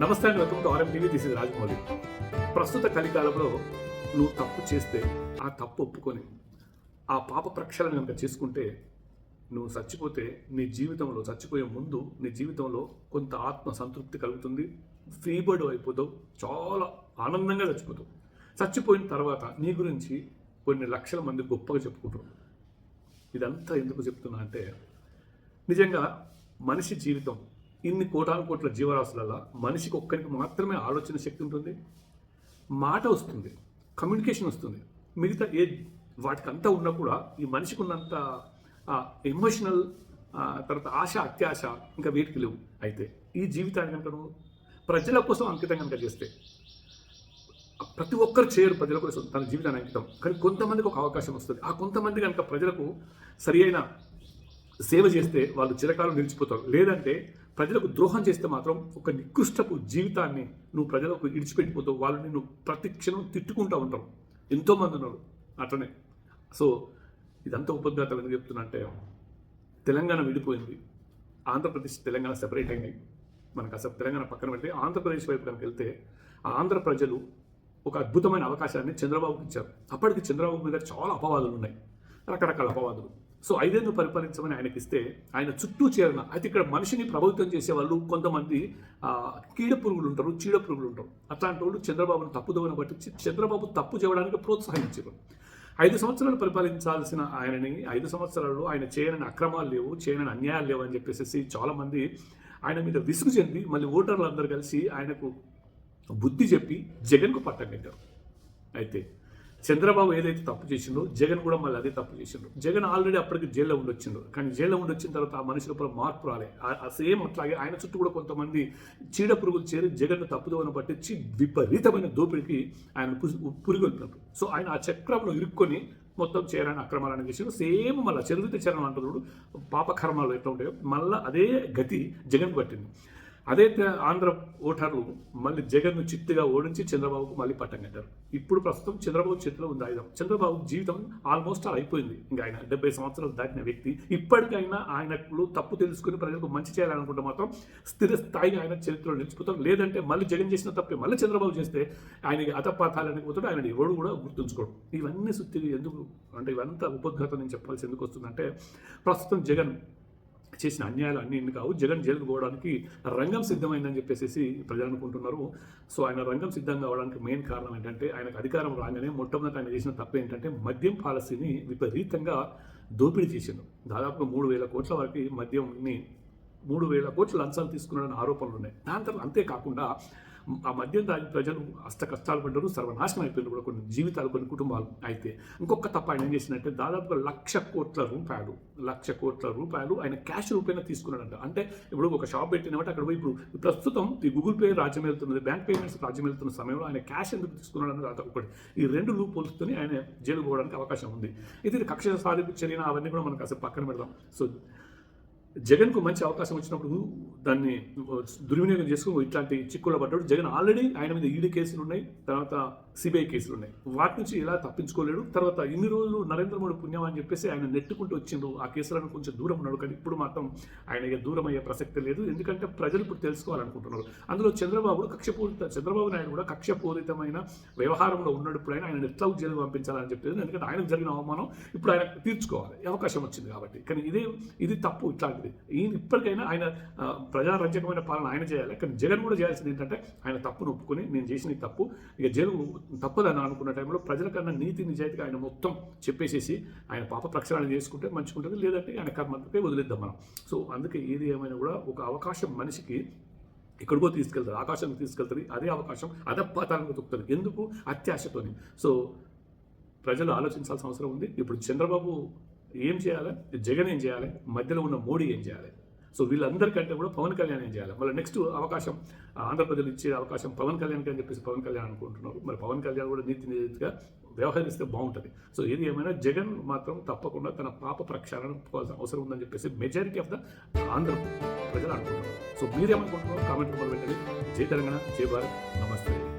నమస్తే అండి welcome to R M TV. This is Rajamouli ప్రస్తుత కలికాలంలో నువ్వు తప్పు చేస్తే ఆ తప్పు ఒప్పుకొని ఆ పాప ప్రక్షాళన కనుక చేసుకుంటే నువ్వు చచ్చిపోతే నీ జీవితంలో చచ్చిపోయే ముందు నీ జీవితంలో కొంత ఆత్మ సంతృప్తి కలుగుతుంది ఫీబర్డ్ అయిపోతావు చాలా ఆనందంగా చచ్చిపోతావు. చచ్చిపోయిన తర్వాత నీ గురించి కొన్ని లక్షల మంది గొప్పగా చెప్పుకుంటారు. ఇదంతా ఎందుకు చెప్తున్నా అంటే నిజంగా మనిషి జీవితం ఇన్ని కోటాను కోట్ల జీవరాశులలో మనిషికి ఒక్కరికి మాత్రమే ఆలోచన శక్తి ఉంటుంది మాట వస్తుంది కమ్యూనికేషన్ వస్తుంది. మిగతా ఏ వాటికంతా ఉన్నా కూడా ఈ మనిషికి ఉన్నంత ఎమోషనల్ తర్వాత ఆశ అత్యాశ ఇంకా వీటికి లేవు. అయితే ఈ జీవితాన్ని కనుక నువ్వు ప్రజల కోసం అంకితం కనుక చేస్తే ప్రతి ఒక్కరు చేయరు ప్రజల కోసం తన జీవితాన్ని అంకితం. కానీ కొంతమందికి ఒక అవకాశం వస్తుంది. ఆ కొంతమంది కనుక ప్రజలకు సరి అయిన సేవ చేస్తే వాళ్ళు చిరకాలం నిలిచిపోతారు. లేదంటే ప్రజలకు ద్రోహం చేస్తే మాత్రం ఒక నికృష్టపు జీవితాన్ని నువ్వు ప్రజలకు ఇడిచిపెట్టిపోతావు. వాళ్ళు నిన్ను ప్రతి క్షణం తిట్టుకుంటూ ఉంటావు ఎంతోమంది ఉన్నారు అట్లనే. సో ఇదంతా ఉపద్ఘాతం ఎందుకు చెప్తున్నా తెలంగాణ విడిపోయింది. ఆంధ్రప్రదేశ్ తెలంగాణ సెపరేట్ అయినాయి. మనకు అసలు తెలంగాణ పక్కన పెడితే ఆంధ్రప్రదేశ్ వైపు కనుక వెళ్తే ఆంధ్ర ప్రజలు ఒక అద్భుతమైన అవకాశాన్ని చంద్రబాబుకి ఇచ్చారు. అప్పటికి చంద్రబాబు మీద చాలా అపవాదులు ఉన్నాయి. రకరకాల అపవాదులు. సో ఐదేళ్ళు పరిపాలించమని ఆయనకి ఇస్తే ఆయన చుట్టూ చేరిన అయితే ఇక్కడ మనిషిని ప్రభావితం చేసే వాళ్ళు కొంతమంది కీడ పురుగులు ఉంటారు చీడ పురుగులు ఉంటారు. అట్లాంటి వాళ్ళు చంద్రబాబును తప్పుదోవని పట్టించి చంద్రబాబు తప్పు చేయడానికి ప్రోత్సహించారు. ఐదు సంవత్సరాలు పరిపాలించాల్సిన ఆయనని ఐదు సంవత్సరాలు ఆయన చేయనని అక్రమాలు లేవు చేయనని అన్యాయాలు లేవు అని చెప్పేసి చాలామంది ఆయన మీద విసుగు చెంది మళ్ళీ ఓటర్లు అందరూ కలిసి ఆయనకు బుద్ధి చెప్పి జగన్కు పట్టం కట్టారు. అయితే చంద్రబాబు ఏదైతే తప్పు చేసిండో జగన్ కూడా మళ్ళీ అదే తప్పు చేసిండు. జగన్ ఆల్రెడీ అప్పటికి జైల్లో ఉండొచ్చిండు. కానీ జైల్లో ఉండొచ్చిన తర్వాత ఆ మనిషి లోపల మార్పు రాలే. సేమ్ అట్లాగే ఆయన చుట్టూ కూడా కొంతమంది చీడ పురుగులు చేరి జగన్ తప్పుదోవన పట్టించి విపరీతమైన దోపిడికి ఆయన పురిగొల్పినప్పుడు. సో ఆయన ఆ చక్రంలో ఇరుక్కొని మొత్తం చేరాని అక్రమాలను చేసిండు. సేమ్ మళ్ళీ చరిత్ర చరణం అంటున్నాడు పాపకర్మాలు ఎట్లా ఉంటాయో మళ్ళీ అదే గతి జగన్ పట్టింది. అదే ఆంధ్ర ఓటర్లు మళ్ళీ జగన్ను చిత్తుగా ఓడించి చంద్రబాబుకు మళ్ళీ పట్టం కట్టారు. ఇప్పుడు ప్రస్తుతం చంద్రబాబు చేతిలో ఉంది ఆయుధం. చంద్రబాబు జీవితం ఆల్మోస్ట్ అలా అయిపోయింది. ఇంకా ఆయన డెబ్బై సంవత్సరాలు దాటిన వ్యక్తి. ఇప్పటికైనా ఆయనకు తప్పు తెలుసుకుని ప్రజలకు మంచి చేయాలనుకుంటే మాత్రం స్థిర స్థాయిగా ఆయన చరిత్రలో నిలిచిపోతాం లేదంటే మళ్ళీ జగన్ చేసిన తప్పే. మళ్ళీ చంద్రబాబు చేస్తే ఆయనకి అతపాతాలని పోతాడు. ఆయన ఎవడు కూడా గుర్తుంచుకోడు. ఇవన్నీ సుత్తి ఎందుకు అంటే ఇవంతా ఉపద్ఘాతం నేను చెప్పాల్సి ఎందుకు వస్తుందంటే ప్రస్తుతం జగన్ చేసిన అన్యాయాలు అన్ని ఎన్ని కావు? జగన్ జైలుకు పోవడానికి రంగం సిద్ధమైందని చెప్పేసి ప్రజలు అనుకుంటున్నారు. సో ఆయన రంగం సిద్ధం కావడానికి మెయిన్ కారణం ఏంటంటే ఆయనకు అధికారం రాగానే మొట్టమొదటి ఆయన చేసిన తప్పు ఏంటంటే మద్యం పాలసీని విపరీతంగా దోపిడీ చేసిండు. దాదాపుగా మూడు వేల కోట్ల వరకు మద్యంని మూడు వేల కోట్ల లంచాలు తీసుకున్నాడని ఆరోపణలు ఉన్నాయి. దాని తర్వాత అంతేకాకుండా ఆ మద్యం తాగి ప్రజలు అష్ట కష్టాలు పడ్డారు సర్వనాశనం అయిపోయినారు కూడా కొన్ని జీవితాలు కొన్ని కుటుంబాలు అయితే. ఇంకొక తప్ప ఆయన ఏం చేసినట్టే దాదాపుగా లక్ష కోట్ల రూపాయలు లక్ష కోట్ల రూపాయలు ఆయన క్యాష్ రూపేణ తీసుకున్నాడంట. అంటే ఇప్పుడు ఒక షాప్ పెట్టినమాట అక్కడ ఇప్పుడు ప్రస్తుతం ఈ గూగుల్ పే రాజ్యం వెళ్తున్నది బ్యాంక్ పేమెంట్స్ రాజ్యం వెళ్తున్న సమయంలో ఆయన క్యాష్ ఎందుకు తీసుకున్నాడని తర్వాత ఒకటి. ఈ రెండు లూప్ పోల్స్తూనే ఆయన జైలు పోవడానికి అవకాశం ఉంది. ఇది కక్ష సాధింపు చర్యన? అవన్నీ కూడా మనం కాసేపు పక్కన పెడదాం. సో జగన్కు మంచి అవకాశం వచ్చినప్పుడు దాన్ని దుర్వినియోగం చేసుకుని ఇట్లాంటి చిక్కుల పడ్డాడు జగన్ ఆల్రెడీ ఆయన మీద ఈడీ కేసులు ఉన్నాయి తర్వాత సిబిఐ కేసులు ఉన్నాయి. వాటి నుంచి ఇలా తప్పించుకోలేడు? తర్వాత ఇన్ని రోజులు నరేంద్ర మోడీ పుణ్యం అని చెప్పేసి ఆయన నెట్టుకుంటూ వచ్చిండ్రు. ఆ కేసులను కొంచెం దూరం ఉన్నాడు. కానీ ఇప్పుడు మాత్రం ఆయన ఇక దూరం అయ్యే ప్రసక్తి లేదు. ఎందుకంటే ప్రజలు ఇప్పుడు తెలుసుకోవాలనుకుంటున్నారు. అందులో చంద్రబాబు కక్షపూరిత చంద్రబాబు నాయుడు కూడా కక్షపూరితమైన వ్యవహారంలో ఉన్నప్పుడు ఆయన ఆయన ఎట్లా జైలు పంపించాలని చెప్పేది ఎందుకంటే ఆయనకు జరిగిన అవమానం ఇప్పుడు ఆయన తీర్చుకోవాలి. అవకాశం వచ్చింది కాబట్టి. కానీ ఇదే ఇది తప్పు ఇట్లాంటిది. ఈయన ఇప్పటికైనా ఆయన ప్రజారంజకమైన పాలన ఆయన చేయాలి. కానీ జగన్ కూడా చేయాల్సింది ఏంటంటే ఆయన తప్పును ఒప్పుకొని నేను చేసిన తప్పు. ఇక జైలు తప్పదని అనుకున్న టైంలో ప్రజల కన్నా నీతి నిజాయితీగా ఆయన మొత్తం చెప్పేసేసి ఆయన పాప ప్రక్షాళన చేసుకుంటే మంచిగుంటుంది లేదంటే ఆయన కర్మపై వదిలేద్దాం మనం. సో అందుకే ఏది ఏమైనా కూడా ఒక అవకాశం మనిషికి ఎక్కడికో తీసుకెళ్తారు ఆకాశానికి తీసుకెళ్తుంది అదే అవకాశం అధపాతాలకు తొక్కుతుంది ఎందుకు? అత్యాశతోని. సో ప్రజలు ఆలోచించాల్సిన అవసరం ఉంది. ఇప్పుడు చంద్రబాబు ఏం చేయాలి? జగన్ ఏం చేయాలి? మధ్యలో ఉన్న మోడీ ఏం చేయాలి? సో వీళ్ళందరికంటే కూడా పవన్ కళ్యాణ్ ఏం చేయాలి? మళ్ళీ నెక్స్ట్ అవకాశం ఆంధ్రప్రదేశ్ ఇచ్చే అవకాశం పవన్ కళ్యాణ్కి అని చెప్పేసి పవన్ కళ్యాణ్ అనుకుంటున్నారు. మరి పవన్ కళ్యాణ్ కూడా నీతి నిజాయితీగా వ్యవహరిస్తే బాగుంటుంది. సో ఏది ఏమైనా జగన్ మాత్రం తప్పకుండా తన పాప ప్రక్షాళన అవసరం ఉందని చెప్పేసి మెజారిటీ ఆఫ్ ద ఆంధ్ర ప్రజలు అనుకుంటున్నారు. సో మీరేమనుకుంటున్నారు కామెంట్ రూపంలో పెట్టండి. జై తెలంగాణ జై భారత్. నమస్తే.